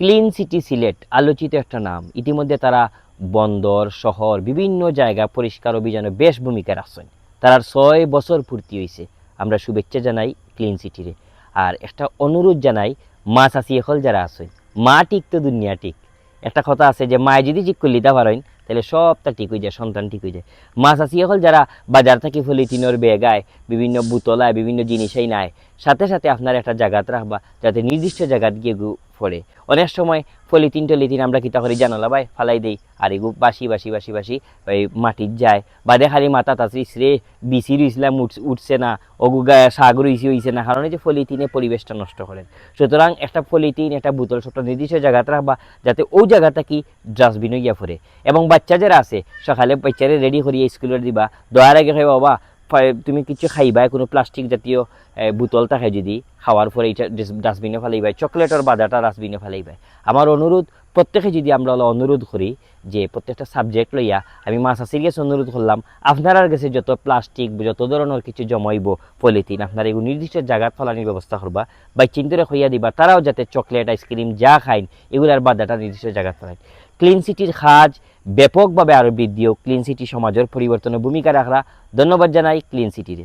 Clean city Sylhet, আলোচিত একটা নাম। ইতিমধ্যে তারা বন্দর, শহর, বিভিন্ন জায়গা পরিষ্কার অভিযানে বেশ ভূমিকা রাখছেন তার ছয় বছর পূর্তি হয়েছে আমরা শুভেচ্ছা জানাই ক্লিন সিটিরে। আর একটা অনুরোধ জানাই মা চাষি হল যারা আছেন, মা ঠিক তো দুনিয়া ঠিক। একটা কথা আছে যে, মায়ে যদি ঠিক করে লিতে পারেন, তাহলে সবটা ঠিক হয়ে যায়, সন্তান ঠিক হয়ে যায়। মা চাষি হল যারা বাজার থেকে পলিথিনের বেগায় বিভিন্ন বুতলায় বিভিন্ন জিনিসেই নেয় সাথে সাথে আপনার একটা জায়গাত রাখবা, যাতে নির্দিষ্ট জায়গাত গিয়ে গু পড়ে। অনেক সময় পলিথিন টলিথিন আমরা কিতা করি জানালা ভাই ফালাই দেই, আর এগু বাসি বাসি বাসি বাসি, ওই মাটির যায়। বাদে খালি মাথা তাছি শ্রে বিসি রইছিলাম উঠছে না অগু সাগর ইসি হইছে না, কারণ যে পলিথিনে পরিবেশটা নষ্ট করেন। সুতরাং একটা পলিথিন, একটা বোতল ছোট নির্দিষ্ট জায়গাতে রাখবা, যাতে ওই জায়গাটা কি ডাস্টবিনে গিয়া পড়ে। এবং বাচ্চা যারা আছে, সকালে বাচ্চারে রেডি করিয়ে স্কুলে দিবা, দয়ার আগে খাই বাবা তুমি কিছু খাইবা কোনো প্লাস্টিক জাতীয় বোতল থাকে যদি খাওয়ার পরে এটা ডাস্টবিনে ফেলাইবাই চকলেটের বাদাটা ডাস্টবিনে ফেলাইবাই আমার অনুরোধ, প্রত্যেকে যদি আমরা অনুরোধ করি যে প্রত্যেকটা সাবজেক্ট লইয়া আমি মাছ সিরিয়াস অনুরোধ করলাম আপনার কাছে যত প্লাস্টিক যত ধরনের কিছু জমাইব পলিথিন আপনারা এগুলো নির্দিষ্ট জায়গায় ফলানির ব্যবস্থা করবা। বা চিন্তরে হইয়া দিবা, তারাও যাতে চকলেট আইসক্রিম যা খাইন এগুলার বাদাটা নির্দিষ্ট জায়গায় ফেলাইন ক্লিন সিটির কাজ ব্যাপকভাবে আরও বৃদ্ধি হোক। ক্লিন সিটি সমাজের পরিবর্তনে ভূমিকা রাখরা। ধন্যবাদ জানাই ক্লিন সিটিরে